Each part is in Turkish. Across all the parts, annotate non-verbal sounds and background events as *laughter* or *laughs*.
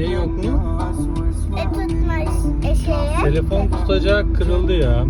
Ne yok mu? E tutma e, şeye. Telefon tutacak kırıldı ya.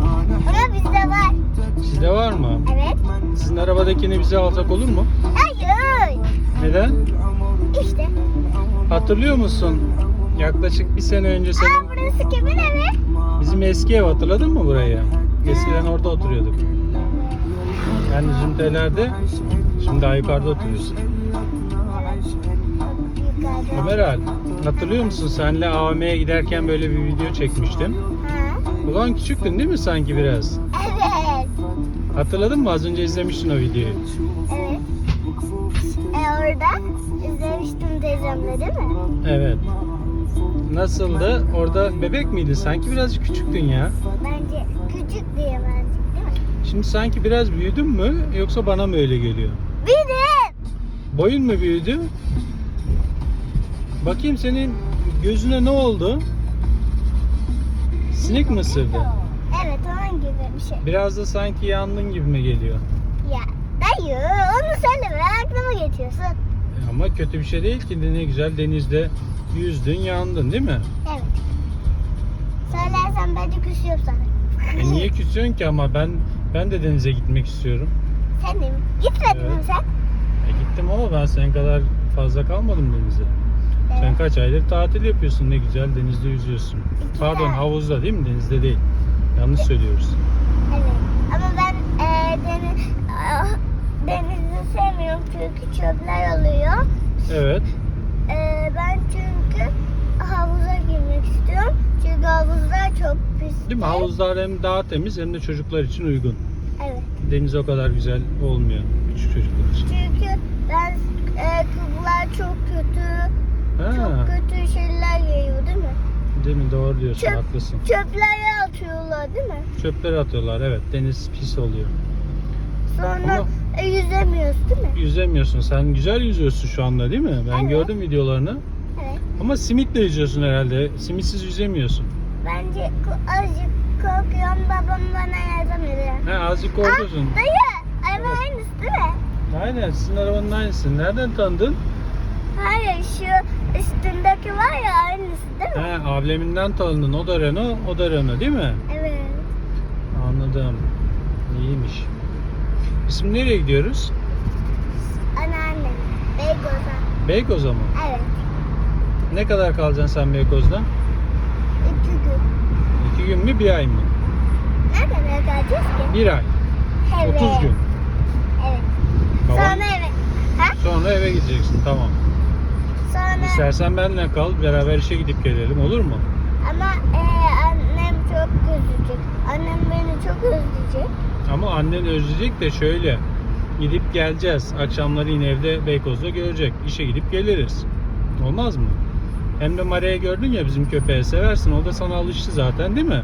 Ama bizde var. Sizde var mı? Evet. Sizin arabadakini bize alsak olur mu? Hayır. Neden? İşte. Hatırlıyor musun? Yaklaşık bir sene önce Aa senin burası kimin evi? bizim eski ev hatırladın mı burayı? Eskiden orada oturuyorduk. Yani Zümrüt'lerde şimdi daha yukarıda oturuyorsun. Yukarıda. Ömeral hatırlıyor musun? Senle AVM'ye giderken böyle bir video çekmiştim. Ha? Ulan küçüktün değil mi sanki biraz? Evet. Hatırladın mı? Az önce izlemiştin o videoyu. Evet. E orada izlemiştim teyzemle değil mi? Evet. Nasıldı? Orada bebek miydin? Sanki birazcık küçüktün ya. Bence küçük diye birazcık değil mi? Şimdi sanki biraz büyüdün mü yoksa bana mı öyle geliyor? De. Boyun mu büyüdü? Bakayım senin gözüne ne oldu? Sinek mi ısırdı? Evet onun gibi bir şey. Biraz da sanki yandın gibi mi geliyor? Ya dayı onu söyleme aklıma geçiyorsun. E Ama kötü bir şey değil ki ne güzel denizde yüzdün yandın değil mi? Evet. Söylersen bence küsüyorum sana. E niye küsüyorsun ki ama ben ben de denize gitmek istiyorum. Sen de mi? Gitmedin mi Evet. sen? E gittim ama ben senin kadar fazla kalmadım denize. Sen kaç aydır tatil yapıyorsun ne güzel denizde yüzüyorsun. İki Pardon ay. havuzda değil mi denizde değil. Yanlış söylüyoruz. Evet. Ama ben e, deniz, ah, denizi sevmiyorum çünkü çöpler oluyor. Evet. E, ben çünkü havuza girmek istiyorum. Çünkü havuzlar çok pis. Değil mi? Havuzlar hem daha temiz hem de çocuklar için uygun. Evet. Deniz o kadar güzel olmuyor küçük çocuklar için. Çünkü ben e, kumlar çok kötü. Çok kötü şeyler geliyor değil mi? değil mi? Doğru diyorsun, Çöp- haklısın. Çöplere atıyorlar değil mi? Çöpleri atıyorlar, evet. Deniz pis oluyor. Sonra Ama- e, yüzemiyoruz değil mi? Yüzemiyorsun. Sen güzel yüzüyorsun şu anda değil mi? Ben Evet. gördüm videolarını. Evet. Ama simitle yüzüyorsun herhalde. Simitsiz yüzemiyorsun. Bence azıcık korkuyorum babam bana yardım eder. He, azıcık Aa, korkuyorsun. dayı araba Evet. aynısı değil mi? Aynen, sizin arabanın aynısı. Nereden tanıdın? Hayır şu üstündeki var ya aynısı değil mi? He, ableminden tanıdın. O da Renault, o da Renault değil mi? Evet. Anladım. İyiymiş. Biz şimdi nereye gidiyoruz? Anneannem. Beykoz'a. Beykoz'a mı? Evet. Ne kadar kalacaksın sen Beykoz'da? İki gün. İki gün mü, bir ay mı? Ne kadar kalacağız ki? Bir ay. Evet. 30 gün. Evet. Babam- Sonra evet. Ha? Sonra eve gideceksin, tamam. Sonra İstersen benimle kal, beraber işe gidip gelelim, olur mu? ama e, annem çok üzülecek. Annem beni çok özleyecek. Ama annen özleyecek de şöyle. Gidip geleceğiz. Akşamları yine evde Beykoz'da görecek. İşe gidip geliriz. Olmaz mı? Hem de Maria'yı gördün ya bizim köpeği seversin. O da sana alıştı zaten değil mi?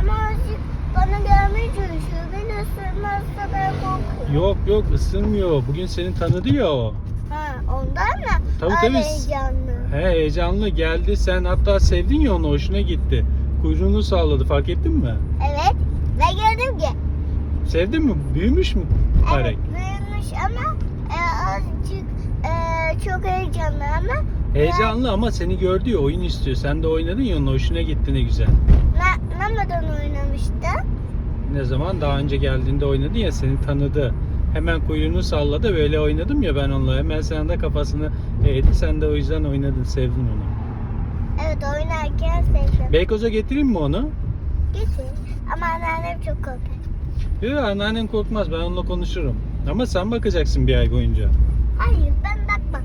Ama azıcık bana gelmeye çalışıyor. Beni ısırmazsa ben korkuyorum. Yok yok ısırmıyor. Bugün seni tanıdı ya o. Ha, ondan mı? Tabii, tabii. heyecanlı. He heyecanlı geldi. Sen hatta sevdin ya onu hoşuna gitti. Kuyruğunu salladı fark ettin mi? Evet. Ve gördüm ki. Sevdin mi? Büyümüş mü Evet, Arek? büyümüş ama e, azıcık e, çok heyecanlı ama Heyecanlı ama seni gördü ya oyun istiyor. Sen de oynadın ya onun hoşuna gitti ne güzel. ne, nereden oynamıştı? Ne zaman daha önce geldiğinde oynadın ya seni tanıdı. Hemen kuyruğunu salladı böyle oynadım ya ben onunla. Hemen sen de kafasını eğdi. Sen de o yüzden oynadın sevdin onu. Evet oynarken sevdim. Beykoz'a getireyim mi onu? Getir. Ama anneannem çok korkar. Yok anneannen korkmaz ben onunla konuşurum. Ama sen bakacaksın bir ay boyunca. Hayır ben bakmam.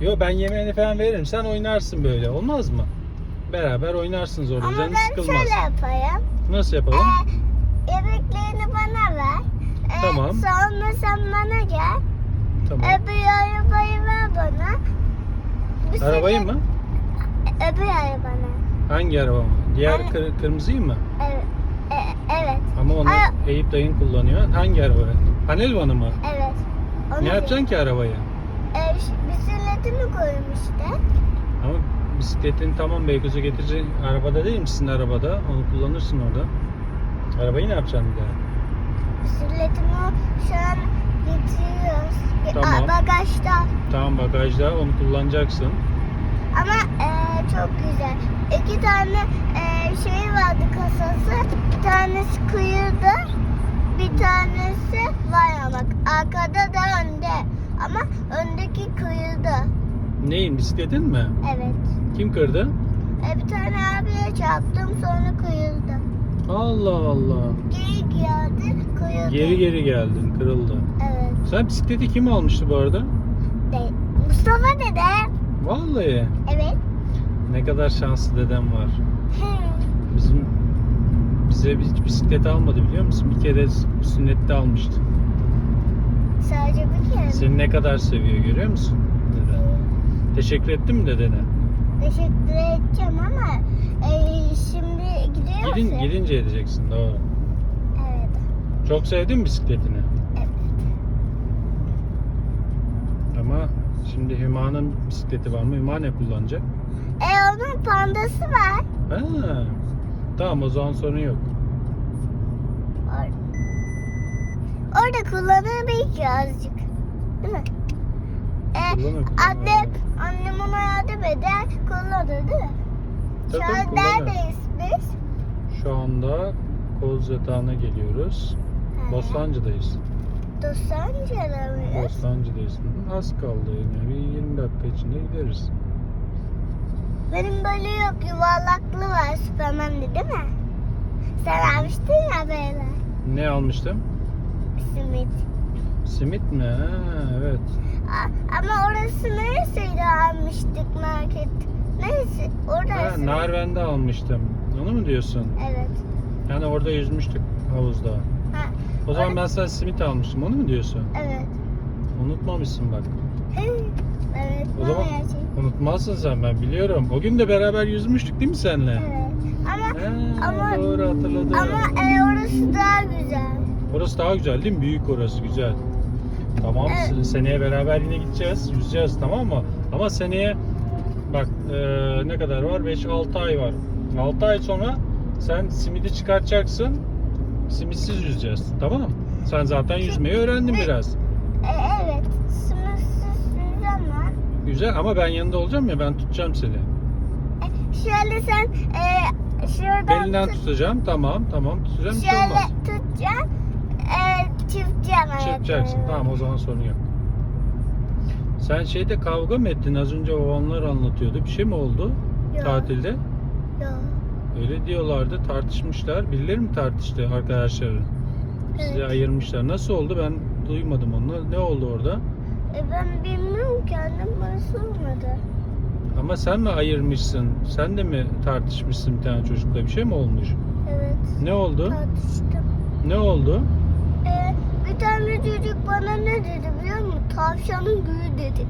Yok ben yemeğini falan veririm. Sen oynarsın böyle. Olmaz mı? Beraber oynarsınız orada. Ama Canın ben sıkılmaz. şöyle yapayım. Nasıl yapalım? Ee, yemeklerini bana ver. Ee, Tamam. Sonra sen bana gel. Tamam. Öbür arabayı ver bana. Bir Arabayı sene- mı? Öbür arabanı. Hangi araba mı? Diğer Hani- kır- kırmızıyı mı? Evet. E, evet. Ama onu Ay- Eyüp dayın kullanıyor. Hangi araba? Panelvanı mı? Evet. Onu Ne yapacaksın ki arabayı? E, bisikletimi koyayım işte. Ama bisikletin tamam Beykoz'a getireceksin. Arabada değil mi sizin arabada? Onu kullanırsın orada. Arabayı ne yapacaksın bir daha? Bisikletimi şu an getiriyoruz. Tamam. Aa, bagajda. Tamam bagajda onu kullanacaksın. Ama e, çok güzel. İki tane e, şey vardı kasası. Bir tanesi kıyıda, bir tanesi var ama arkada da önde. Ama öndeki kıyıda. Neyin bisikletin mi? Evet. Kim kırdı? E, bir tane abiye çarptım sonra kıyıldı. Allah Allah. Geri geldi kıyıldı. Geri geri geldin kırıldı. Evet. Sen bisikleti kim almıştı bu arada? De, Mustafa dede. Vallahi. Evet. Ne kadar şanslı dedem var. *laughs* Bizim bize hiç bisiklet almadı biliyor musun? Bir kere sünnette almıştı. Sadece bir kere? Seni ne kadar seviyor görüyor musun? Dede. Teşekkür ettin mi dedene? Teşekkür edeceğim ama e, şimdi Gidin, musun? gidince edeceksin doğru. Evet. Çok sevdin mi bisikletini? Evet. Ama şimdi Hüma'nın bisikleti var mı? Hüma ne kullanacak? E onun pandası var. Ha. Tamam o zaman sorun yok. Or Orada kullanır belki azıcık. Değil mi? E, Kullanır, kullanır. annem, annem ona yardım eder, kullanır değil mi? Tabii, Şu an kullanır. neredeyiz biz? Şu anda Koz Yatağı'na geliyoruz. Ha. Bostancı'dayız. Dostancı'da mıyız? Bostancı'dayız. Az kaldı yani. Bir 20 dakika içinde gideriz. Benim böyle yok yuvarlaklı var Süpermen'de değil mi? Sen almıştın ya böyle Ne almıştım? simit. Simit mi? Ha, evet. Ama orası neresiydi almıştık market? Neresi? Ha, Orası. Narven'de almıştım. Onu mu diyorsun? Evet. Yani orada yüzmüştük havuzda. Ha, O zaman ben sana simit almıştım. Onu mu diyorsun? evet. Unutmamışsın bak. *laughs* evet. O zaman gerçekten. unutmazsın sen ben biliyorum. O gün de beraber yüzmüştük değil mi senle? Evet. Ama Ha, Ama- doğru hatırladım. ama e, orası daha güzel. Orası daha güzel değil mi? Büyük orası güzel. Tamam Evet. seneye beraber yine gideceğiz. Yüzeceğiz tamam mı? Ama seneye bak eee, ne kadar var? 5-6 ay var. 6 ay sonra sen simidi çıkartacaksın. Simitsiz yüzeceğiz. Tamam mı? Sen zaten yüzmeyi öğrendin biraz. E, evet. Sınırsız yüzem var. Güzel ama ben yanında olacağım ya ben tutacağım seni. E, şöyle sen e, şuradan Belinden tut- tutacağım. Tamam tamam tutacağım. Bir şey Şöyle olmaz. tutacağım. E, çırpacağım Çıkacaksın. ayaklarımı. Tamam o zaman sorun yok. Sen şeyde kavga mı ettin? Az önce babanlar anlatıyordu. Bir şey mi oldu Yok. tatilde? Yok. Öyle diyorlardı. Tartışmışlar. Birileri mi tartıştı arkadaşları? Sizi Evet. ayırmışlar. Nasıl oldu? Ben duymadım onu. Ne oldu orada? E, ben bilmiyorum annem bana sormadı. Ama sen mi ayırmışsın? Sen de mi tartışmışsın bir tane çocukla? Bir şey mi olmuş? Evet. Ne oldu? Tartıştım. Ne oldu? E, bir tane çocuk bana ne dedi biliyor musun? Tavşanın gülü dedi.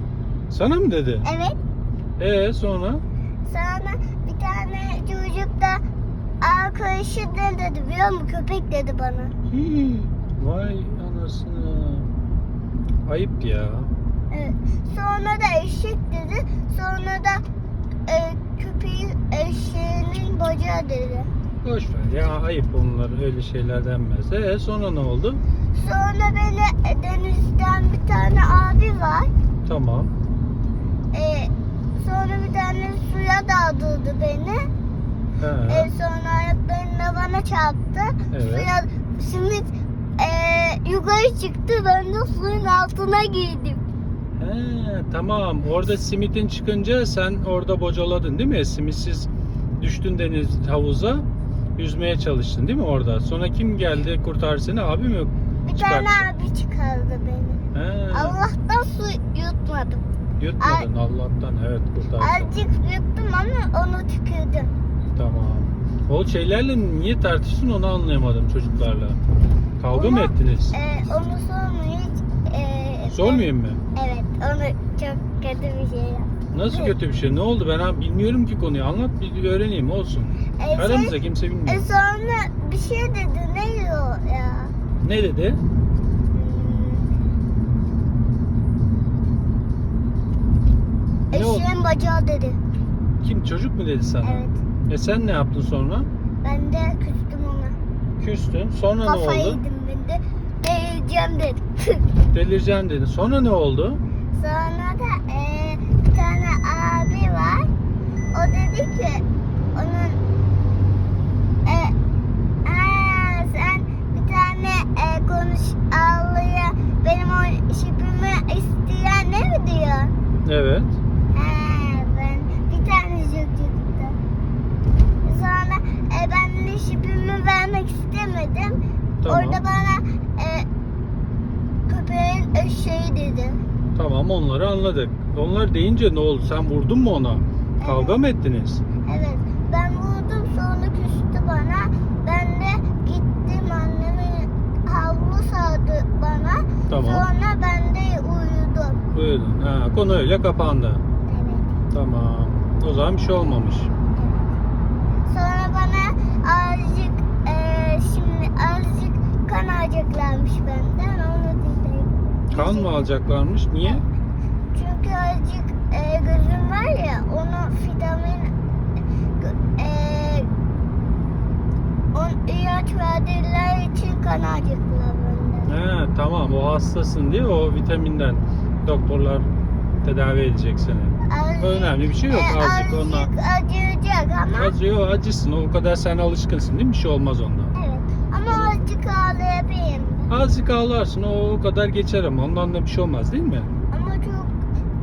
Sana mı dedi? Evet. Ee sonra? Sonra bir tane çocuk da ne dedi biliyor musun? Köpek dedi bana. Hii, vay anasını. Ayıp ya. Evet. Sonra da eşek dedi. Sonra da e, köpeğin eşeğinin bacağı dedi. Boş ver ya ayıp onlar öyle şeyler denmez. Ee sonra ne oldu? Sonra beni e, denizden bir tane abi var. Tamam. E, sonra bir tane suya daldırdı beni. He. E, sonra ayaklarıyla bana çarptı. Evet. Suya simit e, yukarı çıktı. Ben de suyun altına girdim. He, tamam. Orada simitin çıkınca sen orada bocaladın değil mi? Simitsiz düştün deniz havuza. Yüzmeye çalıştın değil mi orada? Sonra kim geldi kurtar seni? Abi mi? Bir Çıkarttı. tane abi çıkardı beni. He. Allah'tan su yutmadım. Yutmadın Allah'tan. Evet kurtardın. Azıcık yuttum ama onu tükürdüm. Tamam. O şeylerle niye tartıştın onu anlayamadım çocuklarla. Kavga mı Ona- ettiniz? E, onu sormayı hiç... E, Sormayayım mı? Evet, onu çok kötü bir şey yaptım. Nasıl kötü bir şey? Ne oldu? Ben ha- bilmiyorum ki konuyu. Anlat bir öğreneyim olsun. E, Aramızda kimse e, bilmiyor. sonra bir şey dedi, neydi o ya? Ne dedi? Hmm. Eşeğin bacağı dedi. Kim çocuk mu dedi sana? Evet. E sen ne yaptın sonra? Ben de küstüm ona. Küstün. Sonra Kafayı ne oldu? yedim ben de. Delireceğim dedim. *laughs* Delireceğim dedin. Sonra ne oldu? Sonra da e, bir tane abi var. O dedi ki onun e, sen bir tane e, konuş ağlıyor. Benim o şipimi isteyen ne mi diyor? Evet. Tamam. Orada bana e, köpeğin eşeği dedi. Tamam onları anladık. Onlar deyince ne oldu? Sen vurdun mu ona? Kavga mı ettiniz? Evet. Ben vurdum sonra küstü bana. Ben de gittim annemi havlu sardı bana. Tamam. Sonra ben de uyudum. Buyurun. Ha, konu öyle kapandı. Evet. Tamam. O zaman bir şey olmamış. Azıcık eee, şimdi azıcık kan alacaklarmış benden onu dedim. Kan mı alacaklarmış? Niye? Çünkü azıcık eee, gözüm var ya onu vitamin eee on ilaç verdiler için kan alacaklar benden. He, tamam o hastasın diye o vitaminden doktorlar tedavi edecek seni. Azıcık, Önemli bir şey yok. eee, Azıcık azıcık ondan. acıyacak ama Acıyor acısın. O kadar sen alışkınsın değil mi? Bir şey olmaz ondan. evet ama azıcık ağlayabilirim. Azıcık ağlarsın o, o kadar geçer ama ondan da bir şey olmaz değil mi? Ama çok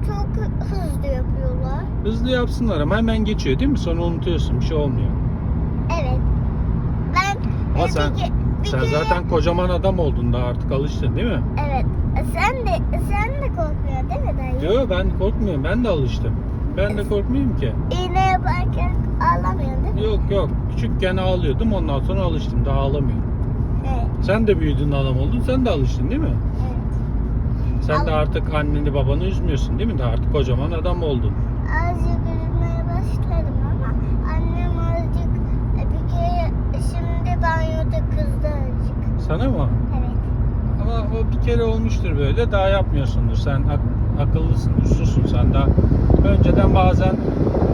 çok hızlı yapıyorlar. Hızlı yapsınlar ama hemen geçiyor değil mi? Sonra unutuyorsun bir şey olmuyor. Evet. Ben Ama e, sen- bir bir Sen kere- zaten kocaman adam oldun da artık alıştın değil mi? Evet. E, Sen de sen de korkmuyorsun değil mi? Yok ben korkmuyorum. Ben de alıştım. Ben de korkmuyorum ki. İğne yaparken ağlamıyorsun değil mi? Yok yok. Küçükken ağlıyordum ondan sonra alıştım. Daha ağlamıyorum. Evet. Sen de büyüdün adam oldun. Sen de alıştın değil mi? evet. Sen de Al- artık anneni babanı üzmüyorsun değil mi? De artık kocaman adam oldun. Azıcık üzülmeye başladım ama annem azıcık e, bir kere şimdi banyoda kızdı azıcık. Sana mı? Evet. Ama o bir kere olmuştur böyle. Daha yapmıyorsundur. Sen akıllısın, uslusun sen daha. Önceden bazen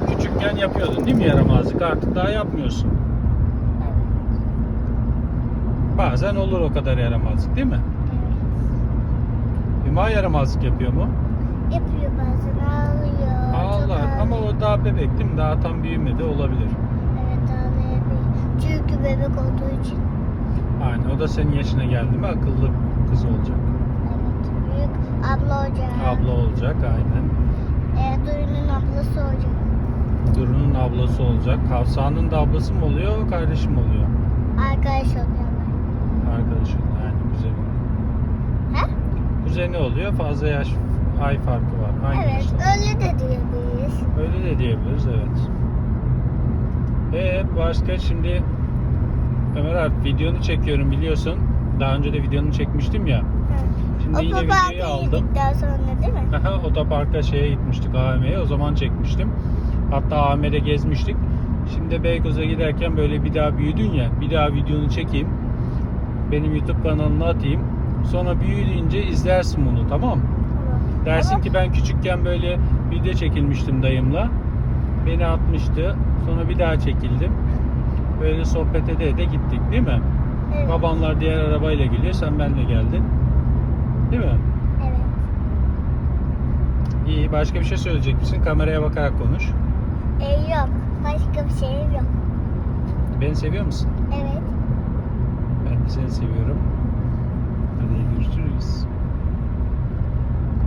küçükken yapıyordun değil mi yaramazlık? Artık daha yapmıyorsun. Bazen olur o kadar yaramazlık değil mi? evet. Hüma yaramazlık yapıyor mu? Yapıyor bazen ağlıyor. çok Ağlar ama o daha bebek değil mi? Daha tam büyümedi olabilir. Evet ağlayabilir. Çünkü bebek olduğu için. Aynen o da senin yaşına geldi mi akıllı kız olacak. Evet. Büyük abla olacak. Abla olacak aynen. E, Duyu'nun ablası olacak. Duru'nun ablası olacak. Hafsa'nın da ablası mı oluyor, kardeşi mi oluyor? Arkadaş oluyorlar. Arkadaş oluyor yani kuzeni. He? Kuzeni oluyor fazla yaş ay farkı var. Aynı Evet yaşta. öyle de diyebiliriz. Öyle de diyebiliriz evet. Ee başka şimdi Ömer abi videonu çekiyorum biliyorsun. Daha önce de videonu çekmiştim ya. Şimdi yine videoyu aldım. yedikten sonra değil mi? Aha, Otoparka şeye gitmiştik AVM'ye o zaman çekmiştim. Hatta AVM'de gezmiştik. Şimdi Beykoz'a giderken böyle bir daha büyüdün ya bir daha videonu çekeyim. Benim YouTube kanalına atayım. Sonra büyüyünce izlersin bunu tamam mı? Tamam. Dersin Ama- ki ben küçükken böyle video çekilmiştim dayımla. Beni atmıştı. Sonra bir daha çekildim. Böyle sohbet ede ede gittik değil mi? Evet. Babanlar diğer arabayla geliyor. Sen benle geldin. Değil mi? Evet. İyi. Başka bir şey söyleyecek misin? Kameraya bakarak konuş. E, yok. Başka bir şey yok. Beni seviyor musun? Evet. Ben de seni seviyorum.